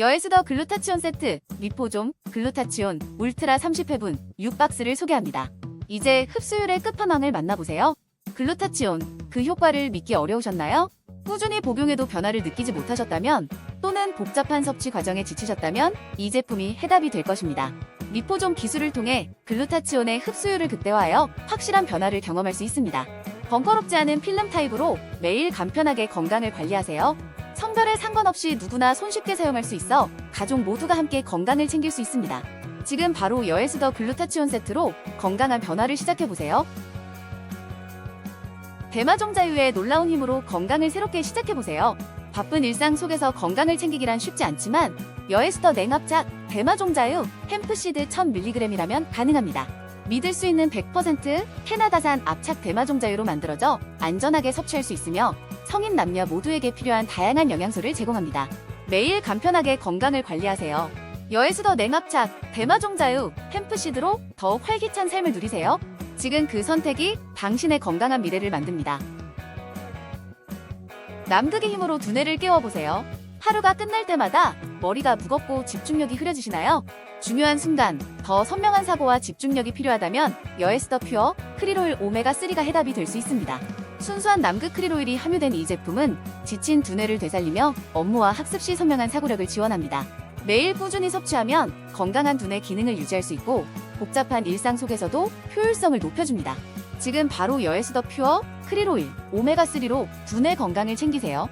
여에스더 글루타치온 세트, 리포좀, 글루타치온, 울트라 30회분, 6박스를 소개합니다. 이제 흡수율의 끝판왕을 만나보세요. 글루타치온, 그 효과를 믿기 어려우셨나요? 꾸준히 복용해도 변화를 느끼지 못하셨다면 또는 복잡한 섭취 과정에 지치셨다면 이 제품이 해답이 될 것입니다. 리포좀 기술을 통해 글루타치온의 흡수율을 극대화하여 확실한 변화를 경험할 수 있습니다. 번거롭지 않은 필름 타입으로 매일 간편하게 건강을 관리하세요. 성별에 상관없이 누구나 손쉽게 사용할 수 있어 가족 모두가 함께 건강을 챙길 수 있습니다. 지금 바로 여에스더 글루타치온 세트로 건강한 변화를 시작해보세요. 대마종자유의 놀라운 힘으로 건강을 새롭게 시작해보세요. 바쁜 일상 속에서 건강을 챙기기란 쉽지 않지만 여에스더 냉합작 대마종자유 햄프시드 1000mg이라면 가능합니다. 믿을 수 있는 100% 캐나다산 압착 대마종자유로 만들어져 안전하게 섭취할 수 있으며 성인 남녀 모두에게 필요한 다양한 영양소를 제공합니다. 매일 간편하게 건강을 관리하세요. 여에스더 냉합착 대마종자유 햄프시드로 더욱 활기찬 삶을 누리세요. 지금 그 선택이 당신의 건강한 미래를 만듭니다. 남극의 힘으로 두뇌를 깨워보세요. 하루가 끝날 때마다 머리가 무겁고 집중력이 흐려지시나요? 중요한 순간 더 선명한 사고와 집중력이 필요하다면 여에스 더 퓨어 크릴오일 오메가3가 해답이 될 수 있습니다. 순수한 남극 크릴오일이 함유된 이 제품은 지친 두뇌를 되살리며 업무와 학습 시 선명한 사고력을 지원합니다. 매일 꾸준히 섭취하면 건강한 두뇌 기능을 유지할 수 있고 복잡한 일상 속에서도 효율성을 높여줍니다. 지금 바로 여에스 더 퓨어 크릴오일 오메가3로 두뇌 건강을 챙기세요.